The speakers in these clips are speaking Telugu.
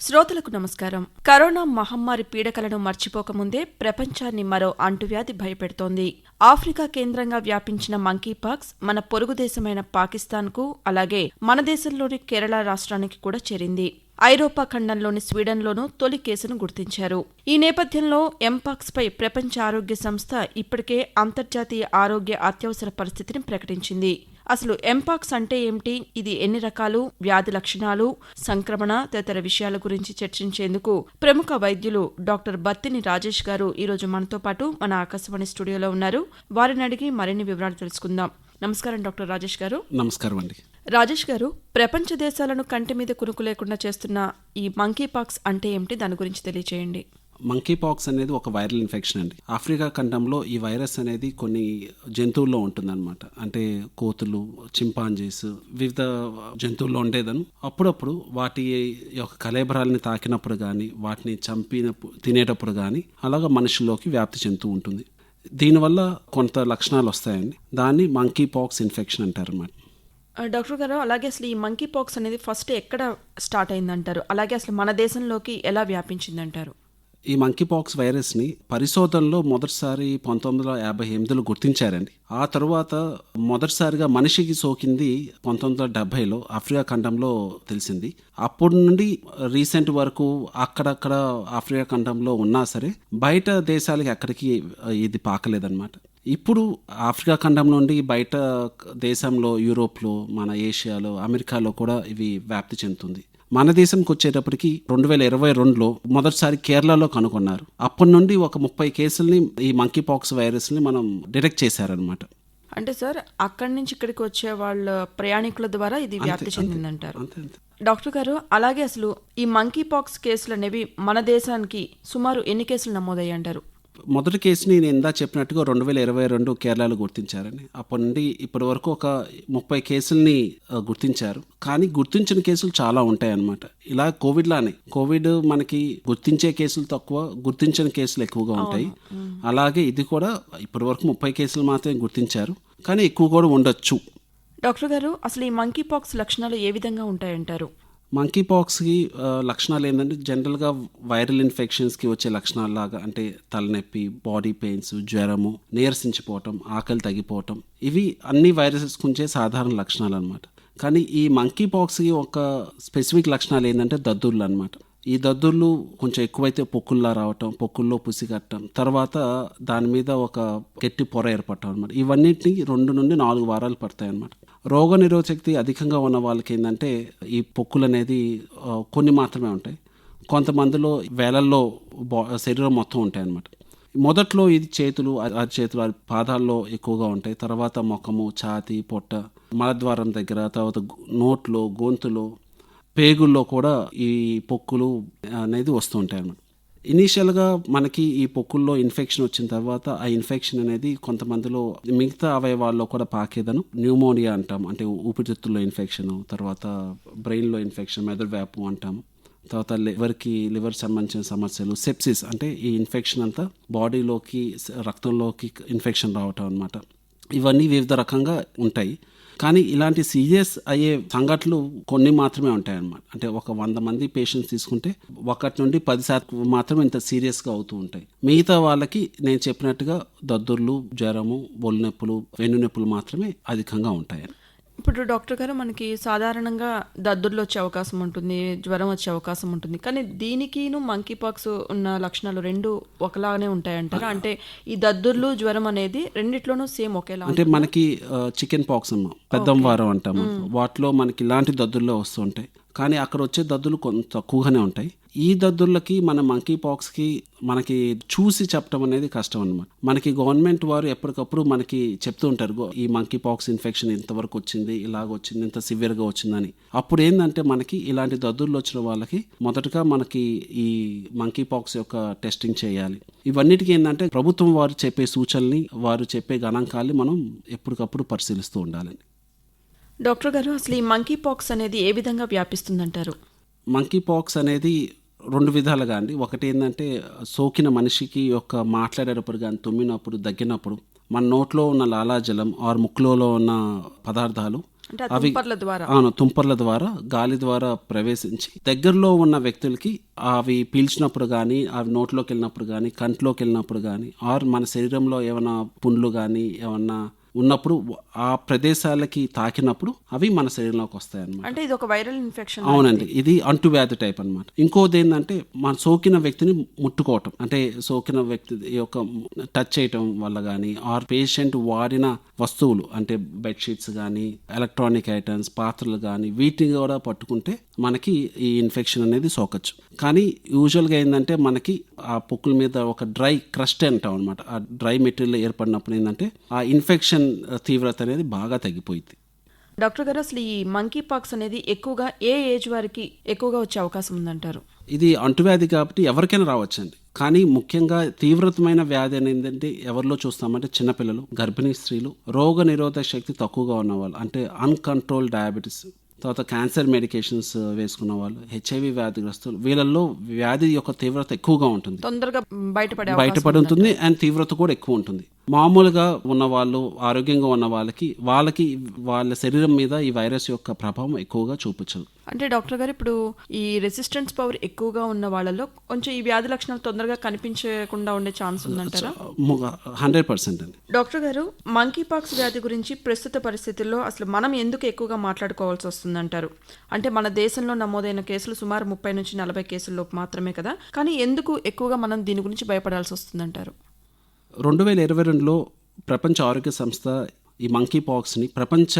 శ్రోతలకు నమస్కారం. కరోనా మహమ్మారి పీడకలను మర్చిపోకముందే ప్రపంచాన్ని మరో అంటువ్యాధి భయపెడుతోంది. ఆఫ్రికా కేంద్రంగా వ్యాపించిన మంకీపాక్స్ మన పొరుగు దేశమైన పాకిస్తాన్కు అలాగే మన దేశంలోని కేరళ రాష్ట్రానికి కూడా చేరింది. ఐరోపా ఖండంలోని స్వీడన్లోనూ తొలి కేసును గుర్తించారు. ఈ నేపథ్యంలో ఎంపాక్స్పై ప్రపంచ ఆరోగ్య సంస్థ ఇప్పటికే అంతర్జాతీయ ఆరోగ్య అత్యవసర పరిస్థితిని ప్రకటించింది. అసలు ఎంపాక్స్ అంటే ఏమిటి? ఇది ఎన్ని రకాలు? వ్యాధి లక్షణాలు? సంక్రమణ తదితర విషయాల గురించి చర్చించేందుకు ప్రముఖ వైద్యులు డాక్టర్ బత్తిని రాజేష్ గారు ఈరోజు మనతో పాటు మన ఆకాశవాణి స్టూడియోలో ఉన్నారు. వారిని అడిగి మరిన్ని వివరాలు తెలుసుకుందాం. నమస్కారం డాక్టర్ రాజేష్ గారు. నమస్కారం అండి. రాజేష్ గారు ప్రపంచ దేశాలను కంటి మీద కునుకు లేకుండా చేస్తున్న ఈ మంకీపాక్స్ అంటే ఏమిటి? దాని గురించి తెలియచేయండి. మంకీ పాక్స్ అనేది ఒక వైరల్ ఇన్ఫెక్షన్ అండి. ఆఫ్రికా ఖండంలో ఈ వైరస్ అనేది కొన్ని జంతువుల్లో ఉంటుందన్నమాట. అంటే కోతులు చింపాంజీస్ వివిధ జంతువుల్లో ఉండేదను. అప్పుడప్పుడు వాటి యొక్క కలేబరాలని తాకినప్పుడు కానీ వాటిని చంపినప్పుడు తినేటప్పుడు కానీ అలాగ మనుషుల్లోకి వ్యాప్తి చెందుతూ ఉంటుంది. దీనివల్ల కొంత లక్షణాలు వస్తాయండి. దాన్ని మంకీ పాక్స్ ఇన్ఫెక్షన్ అంటారు అన్నమాట డాక్టర్ గారు అలాగే అసలు ఈ మంకీ పాక్స్ అనేది ఫస్ట్ ఎక్కడ స్టార్ట్ అయిందంటారు? అలాగే అసలు మన దేశంలోకి ఎలా వ్యాపించిందంటారు? ఈ మంకీ పాక్స్ వైరస్ని పరిశోధనలో మొదటిసారి పంతొమ్మిది వందల యాభై ఎనిమిదిలో గుర్తించారండి. ఆ తర్వాత మొదటిసారిగా మనిషికి సోకింది పంతొమ్మిది వందల డెబ్బైలో ఆఫ్రికా ఖండంలో తెలిసింది. అప్పటి నుండి రీసెంట్ వరకు అక్కడక్కడ ఆఫ్రికా ఖండంలో ఉన్నా సరే బయట దేశాలకి ఎక్కడికి ఇది పాకలేదన్నమాట. ఇప్పుడు ఆఫ్రికా ఖండం నుండి బయట దేశంలో యూరోప్లో మన ఏషియాలో అమెరికాలో కూడా ఇవి వ్యాప్తి చెందుతుంది. మన దేశంకి వచ్చేటప్పటికి రెండు వేల ఇరవై రెండులో మొదటిసారి కేరళలో కనుగొన్నారు. అప్పటి నుండి ఒక ముప్పై కేసుల్ని ఈ మంకీ పాక్స్ వైరస్ని మనం డిటెక్ట్ చేశారనమాట అంటే సార్ అక్కడి నుంచి ఇక్కడికి వచ్చే వాళ్ళ ప్రయాణికుల ద్వారా ఇది వ్యాప్తి చెందిందంటారు. డాక్టర్ గారు అలాగే అసలు ఈ మంకీ పాక్స్ కేసులు అనేవి మన దేశానికి సుమారు ఎన్ని కేసులు నమోదయ్యాయి అంటారు మొదటి కేసుని నేను ఇందా చెప్పినట్టుగా రెండు వేల ఇరవై రెండు కేరళలో గుర్తించారని. అప్పటి నుండి ఇప్పటి వరకు ఒక ముప్పై కేసుల్ని గుర్తించారు. కానీ గుర్తించిన కేసులు చాలా ఉంటాయన్నమాట. ఇలా కోవిడ్ లానే కోవిడ్ మనకి గుర్తించే కేసులు తక్కువ గుర్తించిన కేసులు ఎక్కువగా ఉంటాయి. అలాగే ఇది కూడా ఇప్పటి వరకు ముప్పై కేసులు మాత్రమే గుర్తించారు. కానీ ఎక్కువ కూడా ఉండొచ్చు. డాక్టర్ గారు అసలు ఈ మంకీ పాక్స్ లక్షణాలు ఏ విధంగా ఉంటాయంటారు? మంకీ పాక్స్కి లక్షణాలు ఏంటంటే జనరల్గా వైరల్ ఇన్ఫెక్షన్స్కి వచ్చే లక్షణాలు లాగా అంటే తలనొప్పి బాడీ పెయిన్స్ జ్వరము నీరసించిపోవటం ఆకలి తగ్గిపోవటం ఇవి అన్ని వైరసెస్ కుంచే సాధారణ లక్షణాలు అనమాట కానీ ఈ మంకీ పాక్స్కి ఒక స్పెసిఫిక్ లక్షణాలు ఏంటంటే దద్దుర్లు అనమాట ఈ దద్దుర్లు కొంచెం ఎక్కువైతే పొక్కుల్లా రావటం పొక్కుల్లో పుసి కట్టడం తర్వాత దాని మీద ఒక గట్టి పొర ఏర్పడటం అనమాట ఇవన్నిటిని రెండు నుండి నాలుగు వారాలు పడతాయి అనమాట రోగ నిరోధశక్తి అధికంగా ఉన్న వాళ్ళకి ఏంటంటే ఈ పొక్కులు అనేది కొన్ని మాత్రమే ఉంటాయి. కొంతమందిలో వేలల్లో బా శరీరం మొత్తం ఉంటాయి అనమాట మొదట్లో ఇది చేతులు అరి చేతులు అరి పాదాల్లో ఎక్కువగా ఉంటాయి. తర్వాత ముఖము ఛాతి పొట్ట మలద్వారం దగ్గర తర్వాత నోట్లో గొంతులో పేగుల్లో కూడా ఈ పొక్కులు అనేది వస్తూ ఉంటాయి అన్నమాట. ఇనీషియల్గా మనకి ఈ పొక్కుల్లో ఇన్ఫెక్షన్ వచ్చిన తర్వాత ఆ ఇన్ఫెక్షన్ అనేది కొంతమందిలో మిగతా అవయవాల్లో కూడా పాకేదను. న్యూమోనియా అంటాం అంటే ఊపిరితిత్తుల్లో ఇన్ఫెక్షన్ తర్వాత బ్రెయిన్లో ఇన్ఫెక్షన్ మెదడు వ్యాపు అంటాం తర్వాత లివర్కి లివర్ సంబంధించిన సమస్యలు సెప్సిస్ అంటే ఈ ఇన్ఫెక్షన్ అంతా బాడీలోకి రక్తంలోకి ఇన్ఫెక్షన్ రావటం అనమాట ఇవన్నీ వివిధ రకంగా ఉంటాయి. కానీ ఇలాంటి సీరియస్ అయ్యే సంఘటనలు కొన్ని మాత్రమే ఉంటాయి అన్నమాట అంటే ఒక వంద మంది పేషెంట్స్ తీసుకుంటే ఒకటి నుండి పది శాతం మాత్రం ఇంత సీరియస్గా అవుతూ ఉంటాయి. మిగతా వాళ్ళకి నేను చెప్పినట్టుగా దద్దుర్లు జ్వరము బొల్లు నొప్పులు వెన్ను నొప్పులు మాత్రమే అధికంగా ఉంటాయి. ఇప్పుడు డాక్టర్ గారు మనకి సాధారణంగా దద్దుర్లు వచ్చే అవకాశం ఉంటుంది జ్వరం వచ్చే అవకాశం ఉంటుంది. కానీ దీనికిను మంకీ పాక్స్ ఉన్న లక్షణాలు రెండు ఒకలాగానే ఉంటాయంటారా? అంటే ఈ దద్దుర్లు జ్వరం అనేది రెండిట్లోనూ సేమ్ ఒకేలా అంటే మనకి చికెన్ పాక్స్ అమ్మ పెద్దం వారం అంటాము. వాటిలో మనకి ఇలాంటి దద్దుల్లో వస్తుంటాయి కానీ అక్కడ వచ్చే దద్దులు కొంత తక్కువగానే ఉంటాయి. ఈ దద్దుర్లకి మన మంకీ పాక్స్కి మనకి చూసి చెప్పడం అనేది కష్టం అనమాట మనకి గవర్నమెంట్ వారు ఎప్పటికప్పుడు మనకి చెప్తూ ఉంటారు "గో, ఈ మంకీ పాక్స్ ఇన్ఫెక్షన్ ఇంతవరకు వచ్చింది ఇలాగ వచ్చింది ఇంత సివియర్గా వచ్చిందని. అప్పుడు ఏంటంటే మనకి ఇలాంటి దద్దుర్లు వచ్చిన వాళ్ళకి మొదటగా మనకి ఈ మంకీ పాక్స్ యొక్క టెస్టింగ్ చేయాలి. ఇవన్నిటికీ ఏంటంటే ప్రభుత్వం వారు చెప్పే సూచనల్ని వారు చెప్పే గణాంకాల్ని మనం ఎప్పటికప్పుడు పరిశీలిస్తూ ఉండాలని. డాక్టర్ గారు అసలు ఈ మంకీ పాక్స్ అనేది ఏ విధంగా వ్యాపిస్తుందంటారు? మంకీ పాక్స్ అనేది రెండు విధాలుగా అండి. ఒకటి ఏంటంటే సోకిన మనిషికి యొక్క మాట్లాడేటప్పుడు కానీ తుమ్మినప్పుడు దగ్గినప్పుడు మన నోట్లో ఉన్న లాలాజలం ఆర్ ముక్కులో ఉన్న పదార్థాలు ద్వారా. అవును తుంపర్ల ద్వారా గాలి ద్వారా ప్రవేశించి దగ్గరలో ఉన్న వ్యక్తులకి అవి పీల్చినప్పుడు కానీ అవి నోట్లోకి వెళ్ళినప్పుడు కానీ కంట్లోకి వెళ్ళినప్పుడు కానీ ఆర్ మన శరీరంలో ఏమైనా పుండ్లు కానీ ఏమన్నా ఉన్నప్పుడు ఆ ప్రదేశాలకి తాకినప్పుడు అవి మన శరీరంలోకి వస్తాయి అన్నమాట అంటే ఇది ఒక వైరల్ ఇన్ఫెక్షన్ అవునండి. ఇది అంటువ్యాధి టైప్ అన్నమాట. ఇంకోది ఏంటంటే మన సోకిన వ్యక్తిని ముట్టుకోవటం. అంటే సోకిన వ్యక్తి యొక్క టచ్ చేయటం వల్ల కానీ ఆర్ పేషెంట్ వాడిన వస్తువులు అంటే బెడ్షీట్స్ కానీ ఎలక్ట్రానిక్ ఐటమ్స్ పాత్రలు కానీ వీటిని కూడా పట్టుకుంటే మనకి ఈ ఇన్ఫెక్షన్ అనేది సోకచ్చు. కానీ యూజువల్గా ఏంటంటే మనకి ఆ పొక్కుల మీద ఒక డ్రై క్రస్ట్ అంటాం అనమాట ఆ డ్రై మెటీరియల్ ఏర్పడినప్పుడు ఏంటంటే ఆ ఇన్ఫెక్షన్ తీవ్రత అనేది బాగా తగ్గిపోయింది డాక్టర్ గారు అసలు ఈ మంకీ పాక్స్ అనేది ఎక్కువగా ఏ ఏజ్ వారికి ఎక్కువగా వచ్చే అవకాశం ఉందంటారు? ఇది అంటువ్యాధి కాబట్టి ఎవరికైనా రావచ్చండి. కానీ ముఖ్యంగా తీవ్రతమైన వ్యాధి అనేది ఎవరిలో చూస్తామంటే చిన్నపిల్లలు గర్భిణీ స్త్రీలు రోగ నిరోధక శక్తి తక్కువగా ఉన్నవాళ్ళు అంటే అన్కంట్రోల్ డయాబెటీస్ తర్వాత క్యాన్సర్ మెడికేషన్స్ వేసుకున్న వాళ్ళు హెచ్ఐవి వ్యాధిగ్రస్తులు వీళ్ళల్లో వ్యాధి యొక్క తీవ్రత ఎక్కువగా ఉంటుంది. తొందరగా బయటపడే బయటపడి ఉంటుంది అండ్ తీవ్రత కూడా ఎక్కువ ఉంటుంది. మామూలుగా ఉన్న వాళ్ళు ఆరోగ్యంగా ఉన్న వాళ్ళకి వాళ్ళకి వాళ్ళ శరీరం మీద ఈ వైరస్ యొక్క ప్రభావం ఎక్కువగా చూపించదు అంటే డాక్టర్ గారు ఇప్పుడు ఈ రెసిస్టెన్స్ పవర్ ఎక్కువగా ఉన్న వాళ్ళలో కొంచెం ఈ వ్యాధి లక్షణాలు తొందరగా కనిపించకుండా ఉండే ఛాన్స్ ఉందంటారా? హండ్రెడ్ పర్సెంట్ అండి. డాక్టర్ గారు మంకీ పాక్స్ వ్యాధి గురించి ప్రస్తుత పరిస్థితుల్లో అసలు మనం ఎందుకు ఎక్కువగా మాట్లాడుకోవాల్సి వస్తుందంటారు? అంటే మన దేశంలో నమోదైన కేసులు సుమారు ముప్పై నుంచి నలభై కేసుల్లో మాత్రమే కదా. కానీ ఎందుకు ఎక్కువగా మనం దీని గురించి భయపడాల్సి వస్తుందంటారు? రెండు వేల ఇరవై రెండులో ప్రపంచ ఆరోగ్య సంస్థ ఈ మంకీ పాక్స్ని ప్రపంచ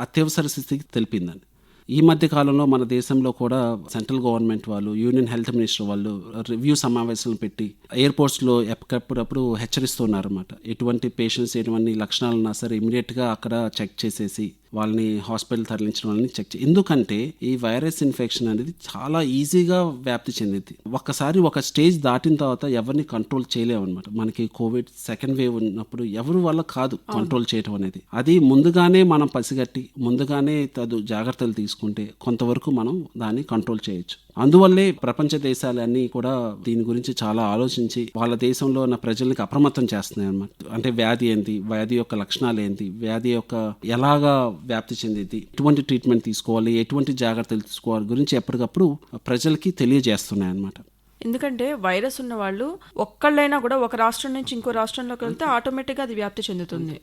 అత్యవసర స్థితికి తెలిపిందండి. ఈ మధ్య కాలంలో మన దేశంలో కూడా సెంట్రల్ గవర్నమెంట్ వాళ్ళు యూనియన్ హెల్త్ మినిస్టర్ వాళ్ళు రివ్యూ సమావేశాలను పెట్టి ఎయిర్పోర్ట్స్లో ఎప్పటికప్పుడప్పుడు హెచ్చరిస్తున్నారు అనమాట ఎటువంటి పేషెంట్స్ ఎటువంటి లక్షణాలు ఉన్నా సరే ఇమీడియట్గా అక్కడ చెక్ చేసేసి వాళ్ళని హాస్పిటల్ తరలించడం వాళ్ళని చెక్ చే ఎందుకంటే ఈ వైరస్ ఇన్ఫెక్షన్ అనేది చాలా ఈజీగా వ్యాప్తి చెందింది. ఒక్కసారి ఒక స్టేజ్ దాటిన తర్వాత ఎవరిని కంట్రోల్ చేయలేము అనమాట మనకి కోవిడ్ సెకండ్ వేవ్ ఉన్నప్పుడు ఎవరి వల్ల కాదు కంట్రోల్ చేయడం అనేది. అది ముందుగానే మనం పసిగట్టి ముందుగానే తదు జాగ్రత్తలు తీసుకుంటే కొంతవరకు మనం దాన్ని కంట్రోల్ చేయొచ్చు. అందువల్లే ప్రపంచ దేశాలన్నీ కూడా దీని గురించి చాలా ఆలోచించి వాళ్ళ దేశంలో ఉన్న ప్రజలకి అప్రమత్తం చేస్తున్నాయి అన్నమాట అంటే వ్యాధి ఏంటి? వ్యాధి యొక్క లక్షణాలు ఏంటి? వ్యాధి యొక్క ఎలాగా వ్యాప్తి చెందింది? ఎటువంటి ట్రీట్మెంట్ తీసుకోవాలి? ఎటువంటి జాగ్రత్తలు తీసుకోవాలి? గురించి ఎప్పటికప్పుడు ప్రజలకి తెలియజేస్తున్నాయి అన్నమాట ఎందుకంటే వైరస్ ఉన్న వాళ్ళు ఒక్కళ్ళైనా కూడా ఒక రాష్ట్రం నుంచి ఇంకో రాష్ట్రంలోకి వెళ్తే ఆటోమేటిక్గా అది వ్యాప్తి చెందుతుంది.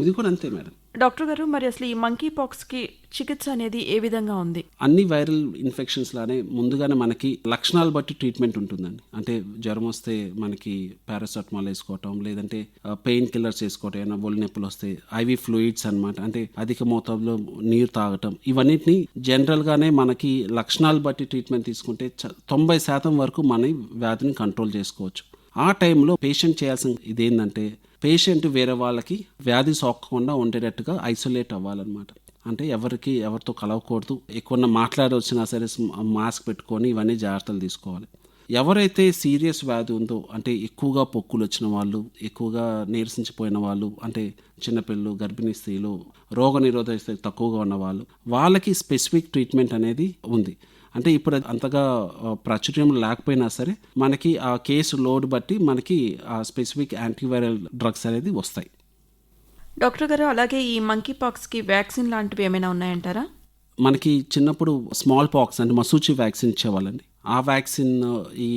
ఇది కూడా అంతే మేడం. డాక్టర్ గారు మరి అసలు ఈ మంకీ పాక్స్కి చికిత్స అనేది ఏ విధంగా ఉంది? అన్ని వైరల్ ఇన్ఫెక్షన్స్ లానే ముందుగానే మనకి లక్షణాలు బట్టి ట్రీట్మెంట్ ఉంటుందండి. అంటే జ్వరం వస్తే మనకి పారాసెటమాల్ వేసుకోవటం లేదంటే పెయిన్ కిల్లర్స్ వేసుకోవటం ఏమైనా ఒళ్ళు నొప్పులు వస్తే ఐవి ఫ్లూయిడ్స్ అన్నమాట. అంటే అధిక మోతాదులో నీరు తాగటం ఇవన్నిటిని జనరల్ గానే మనకి లక్షణాలు బట్టి ట్రీట్మెంట్ తీసుకుంటే తొంభై శాతం వరకు మన వ్యాధిని కంట్రోల్ చేసుకోవచ్చు. ఆ టైంలో పేషెంట్ చేయాల్సిన ఇదేంటంటే పేషెంట్ వేరే వాళ్ళకి వ్యాధి సోకకుండా ఉండేటట్టుగా ఐసోలేట్ అవ్వాలన్నమాట. అంటే ఎవరికి ఎవరితో కలవకూడదు. ఎక్కువ మాట్లాడవచ్చినా సరే మాస్క్ పెట్టుకొని ఇవన్నీ జాగ్రత్తలు తీసుకోవాలి. ఎవరైతే సీరియస్ వ్యాధి ఉందో అంటే ఎక్కువగా పొక్కులు వచ్చిన వాళ్ళు ఎక్కువగా నీరసించిపోయిన వాళ్ళు అంటే చిన్నపిల్లలు గర్భిణీ స్త్రీలు రోగ నిరోధక తక్కువగా ఉన్న వాళ్ళు వాళ్ళకి స్పెసిఫిక్ ట్రీట్మెంట్ అనేది ఉంది. అంటే ఇప్పుడు అంతగా ప్రాచుర్యం లేకపోయినా సరే మనకి ఆ కేసు లోడ్ బట్టి మనకి ఆ స్పెసిఫిక్ యాంటీవైరల్ డ్రగ్స్ అనేది వస్తాయి. డాక్టర్ గారు అలాగే ఈ మంకీ పాక్స్కి వ్యాక్సిన్ లాంటివి ఏమైనా ఉన్నాయంటారా? మనకి చిన్నప్పుడు స్మాల్ పాక్స్ అంటే మసూచి వ్యాక్సిన్ ఇచ్చేవాళ్ళండి. ఆ వ్యాక్సిన్ ఈ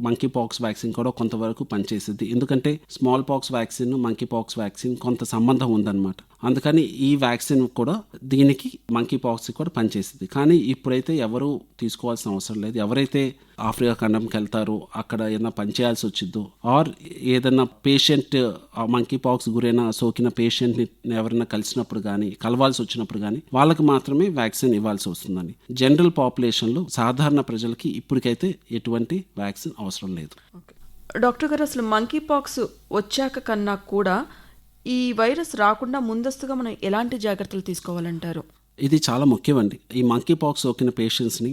మంకీ పాక్స్ వ్యాక్సిన్ కూడా కొంతవరకు పనిచేసేది. ఎందుకంటే small pox vaccine monkey pox vaccine కొంత సంబంధం ఉందన్నమాట. అందుకని ఈ వ్యాక్సిన్ కూడా దీనికి మంకీ పాక్స్ కూడా పనిచేసింది. కానీ ఇప్పుడైతే ఎవరు తీసుకోవాల్సిన అవసరం లేదు. ఎవరైతే ఆఫ్రికా ఖండంకి వెళ్తారో అక్కడ ఏదైనా పనిచేయాల్సి వచ్చిద్దో ఆర్ ఏదైనా పేషెంట్ ఆ మంకీ పాక్స్ గురైన సోకిన పేషెంట్ని ఎవరైనా కలిసినప్పుడు కానీ కలవాల్సి వచ్చినప్పుడు కానీ వాళ్ళకి మాత్రమే వ్యాక్సిన్ ఇవ్వాల్సి వస్తుందని జనరల్ పాపులేషన్లో సాధారణ ప్రజలకి ఇప్పటికైతే ఎటువంటి వ్యాక్సిన్ అవసరం లేదు. డాక్టర్ గారు అసలు మంకీ పాక్స్ వచ్చాక కన్నా కూడా ఈ వైరస్ రాకుండా ముందస్తుగా మనం ఎలాంటి జాగ్రత్తలు తీసుకోవాలంటారు? ఇది చాలా ముఖ్యమండి. ఈ మంకీ పాక్స్ సోకిన పేషెంట్స్ని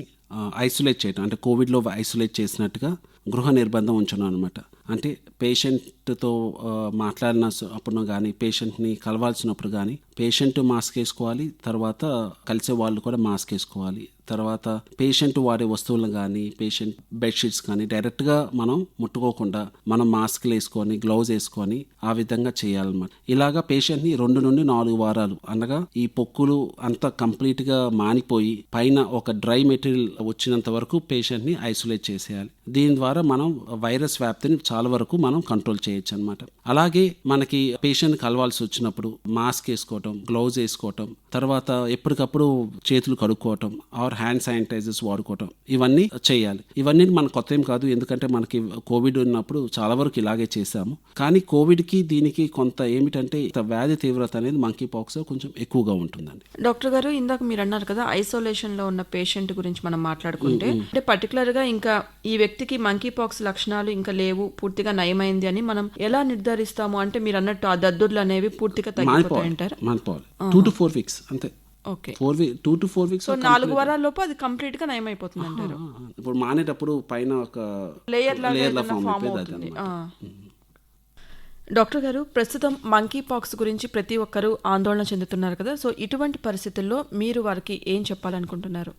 ఐసోలేట్ చేయడం అంటే కోవిడ్లో ఐసోలేట్ చేసినట్టుగా గృహ నిర్బంధం ఉంచడం అనమాట అంటే పేషెంట్తో మాట్లాడిన అప్పుడు కానీ పేషెంట్ని కలవాల్సినప్పుడు కానీ పేషెంట్ మాస్క్ వేసుకోవాలి తర్వాత కలిసే వాళ్ళు కూడా మాస్క్ వేసుకోవాలి. తర్వాత పేషెంట్ వాడే వస్తువులను కానీ పేషెంట్ బెడ్షీట్స్ కానీ డైరెక్ట్గా మనం ముట్టుకోకుండా మనం మాస్క్లు వేసుకొని గ్లౌజ్ వేసుకొని ఆ విధంగా చేయాలన్నమాట. ఇలాగా పేషెంట్ని రెండు నుండి నాలుగు వారాలు అనగా ఈ పొక్కులు అంతా కంప్లీట్గా మానిపోయి పైన ఒక డ్రై మెటీరియల్ వచ్చినంత వరకు పేషెంట్ని ఐసోలేట్ చేసేయాలి. దీని ద్వారా మనం వైరస్ వ్యాప్తిని చాలా వరకు మనం కంట్రోల్ చేయొచ్చు అనమాట అలాగే మనకి పేషెంట్ కలవాల్సి వచ్చినప్పుడు మాస్క్ వేసుకోవటం గ్లౌజ్ వేసుకోవటం తర్వాత ఎప్పటికప్పుడు చేతులు కడుక్కోవటం ఆర్ హ్యాండ్ శానిటైజర్స్ వాడుకోవటం. ఇవన్నీ చేయాలి. ఇవన్నీ మన కొత్త ఏం కాదు. ఎందుకంటే మనకి కోవిడ్ ఉన్నప్పుడు చాలా వరకు ఇలాగే చేశాము. కానీ కోవిడ్కి దీనికి కొంత ఏమిటంటే ఇంత వ్యాధి తీవ్రత అనేది మంకీ పాక్స్ కొంచెం ఎక్కువగా ఉంటుందండి. డాక్టర్ గారు ఇందాక మీరు అన్నారు కదా ఐసోలేషన్లో ఉన్న పేషెంట్ గురించి మనం మాట్లాడుకుంటే అంటే పర్టికులర్గా ఇంకా ఈ వ్యక్తికి మంకీ పాక్స్ లక్షణాలు ఇంకా లేవు పూర్తిగా నయమైంది అని మనం ఎలా నిర్ధారిస్తాము? అంటే మీరు అన్నట్టు ఆ దద్దుర్లు అనేవి పూర్తిగా తగ్గిపోతాయంటారా? టూ టు ఫోర్ వీక్స్ అంతే. Okay four week two to four weeks so నాలుగు వారాల లోపు అది కంప్లీట్గా నయమైపోతుంది అంటారు ఇప్పుడు మానేటప్పుడు పైన ఒక లేయర్ లేయర్ ఫామ్ అవుతుంది. డాక్టర్ గారు ప్రస్తుతం మంకీ పాక్స్ గురించి ప్రతి ఒక్కరూ ఆందోళన చెందుతున్నారు కదా. సో ఇటువంటి పరిస్థితుల్లో మీరు వారికి ఏం చెప్పాలనుకుంటున్నారు?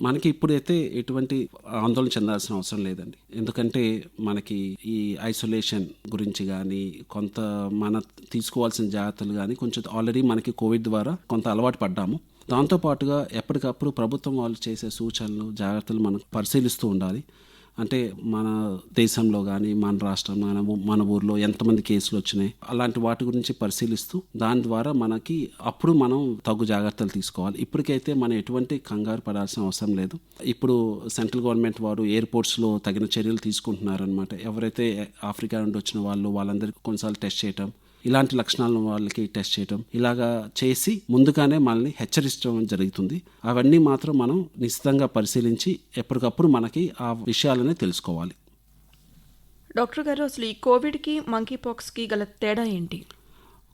మనకి ఇప్పుడైతే ఎటువంటి ఆందోళన చెందాల్సిన అవసరం లేదండి. ఎందుకంటే మనకి ఈ ఐసోలేషన్ గురించి కానీ కొంత మన తీసుకోవాల్సిన జాగ్రత్తలు కానీ కొంచెం ఆల్రెడీ మనకి కోవిడ్ ద్వారా కొంత అలవాటు పడ్డాము. దాంతోపాటుగా ఎప్పటికప్పుడు ప్రభుత్వం వాళ్ళు చేసే సూచనలు జాగ్రత్తలు మనం పరిశీలిస్తూ ఉండాలి. అంటే మన దేశంలో కానీ మన రాష్ట్రం మన మన ఊర్లో ఎంతమంది కేసులు వచ్చినాయి అలాంటి వాటి గురించి పరిశీలిస్తూ దాని ద్వారా మనకి అప్పుడు మనం తగు జాగ్రత్తలు తీసుకోవాలి. ఇప్పటికైతే మనం ఎటువంటి కంగారు పడాల్సిన అవసరం లేదు. ఇప్పుడు సెంట్రల్ గవర్నమెంట్ వారు ఎయిర్పోర్ట్స్లో తగిన చర్యలు తీసుకుంటున్నారనమాట ఎవరైతే ఆఫ్రికా నుండి వచ్చిన వాళ్ళు వాళ్ళందరికీ కొన్నిసార్లు టెస్ట్ చేయటం ఇలాంటి లక్షణాలను వాళ్ళకి టెస్ట్ చేయటం ఇలాగా చేసి ముందుగానే మనల్ని హెచ్చరించడం జరుగుతుంది. అవన్నీ మాత్రం మనం నిశ్చితంగా పరిశీలించి ఎప్పటికప్పుడు మనకి ఆ విషయాలనే తెలుసుకోవాలి. డాక్టర్ గారు అసలు ఈ కోవిడ్కి మంకీ పాక్స్కి గల తేడా ఏంటి?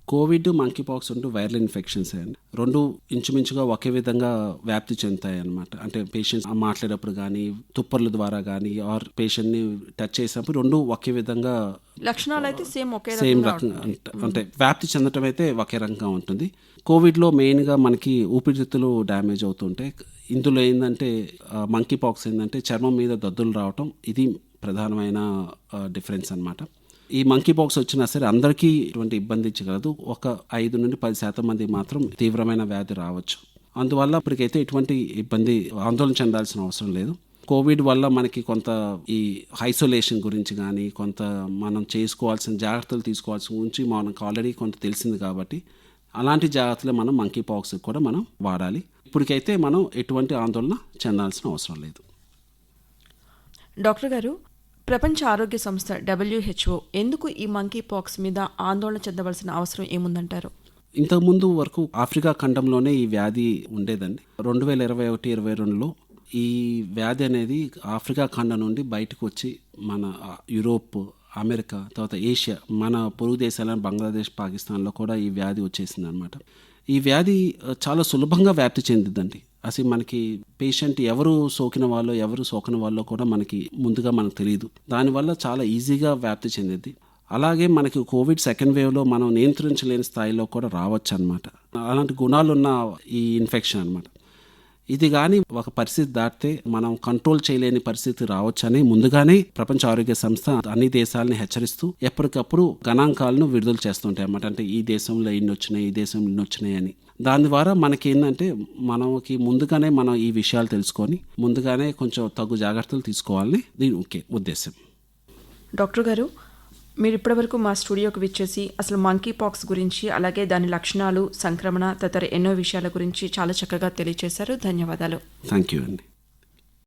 కోవిడ్ మంకీ పాక్స్ అంటూ వైరల్ ఇన్ఫెక్షన్స్ అండి. రెండు ఇంచుమించుగా ఒకే విధంగా వ్యాప్తి చెందుతాయి అన్నమాట అంటే పేషెంట్స్ మాట్లాడేటప్పుడు కానీ తుప్పర్ల ద్వారా కానీ ఆర్ పేషెంట్ని టచ్ చేసినప్పుడు రెండు ఒకే విధంగా లక్షణాలు అయితే సేమ్ ఒకే సేమ్ రకంగా రకంగా అంట- వ్యాప్తి చెందటం అయితే ఒకే రకంగా ఉంటుంది. కోవిడ్లో మెయిన్గా మనకి ఊపిరితిత్తులు డ్యామేజ్ అవుతుంటాయి ఇందులో ఏంటంటే మంకీ పాక్స్ ఏంటంటే చర్మం మీద దద్దులు రావటం ఇది ప్రధానమైన డిఫరెన్స్ అన్నమాట. ఈ మంకీ బాక్స్ వచ్చినా సరే అందరికీ ఇటువంటి ఇబ్బంది ఇచ్చగలదు ఒక ఐదు నుండి పది శాతం మంది మాత్రం తీవ్రమైన వ్యాధి రావచ్చు. అందువల్ల ఇప్పటికైతే ఎటువంటి ఇబ్బంది ఆందోళన చెందాల్సిన అవసరం లేదు. కోవిడ్ వల్ల మనకి కొంత ఈ ఐసోలేషన్ గురించి కానీ కొంత మనం చేసుకోవాల్సిన జాగ్రత్తలు తీసుకోవాల్సిన గురించి మనకు ఆల్రెడీ కొంత తెలిసింది కాబట్టి అలాంటి జాగ్రత్తలు మనం మంకీ పాక్స్ కూడా మనం వాడాలి. ఇప్పటికైతే మనం ఎటువంటి ఆందోళన చెందాల్సిన అవసరం లేదు. డాక్టర్ గారు ప్రపంచ ఆరోగ్య సంస్థ డబ్ల్యూహెచ్ఓ ఎందుకు ఈ మంకీ పాక్స్ మీద ఆందోళన చెందవలసిన అవసరం ఏముందంటారు? ఇంతకుముందు వరకు ఆఫ్రికా ఖండంలోనే ఈ వ్యాధి ఉండేదండి. రెండు వేల ఇరవై ఒకటి ఇరవై రెండులో ఈ వ్యాధి అనేది ఆఫ్రికా ఖండం నుండి బయటకు వచ్చి మన యూరోప్ అమెరికా తర్వాత ఏషియా మన పొరుగు దేశాలైన బంగ్లాదేశ్ పాకిస్తాన్లో కూడా ఈ వ్యాధి వచ్చేసింది అనమాట ఈ వ్యాధి చాలా సులభంగా వ్యాప్తి చెందిద్దండి అసలు మనకి పేషెంట్ ఎవరు సోకిన వాళ్ళు ఎవరు సోకిన వాళ్ళో కూడా మనకి ముందుగా మనకు తెలియదు. దానివల్ల చాలా ఈజీగా వ్యాప్తి చెందిద్ది అలాగే మనకి కోవిడ్ సెకండ్ వేవ్లో మనం నియంత్రించలేని స్థాయిలో కూడా రావచ్చు అనమాట అలాంటి గుణాలున్న ఈ ఇన్ఫెక్షన్ అనమాట ఇది కానీ ఒక పరిస్థితి దాటితే మనం కంట్రోల్ చేయలేని పరిస్థితి రావచ్చని ముందుగానే ప్రపంచ ఆరోగ్య సంస్థ అన్ని దేశాలని హెచ్చరిస్తూ ఎప్పటికప్పుడు గణాంకాలను విడుదల చేస్తుంటాయి అన్నమాట. అంటే ఈ దేశంలో ఇన్ని వచ్చినాయి ఈ దేశంలో ఇన్ని వచ్చినాయి అని. దాని ద్వారా మనకి ఏంటంటే మనకి ముందుగానే మనం ఈ విషయాలు తెలుసుకొని ముందుగానే కొంచెం తగు జాగ్రత్తలు తీసుకోవాలని దీని ముఖ్య ఉద్దేశం. డాక్టర్ గారు మీరు ఇప్పటివరకు మా స్టూడియోకి విచ్చేసి అసలు మంకీ పాక్స్ గురించి అలాగే దాని లక్షణాలు సంక్రమణ తదితర ఎన్నో విషయాల గురించి చాలా చక్కగా తెలియజేశారు ధన్యవాదాలు. థ్యాంక్ యూ అండి.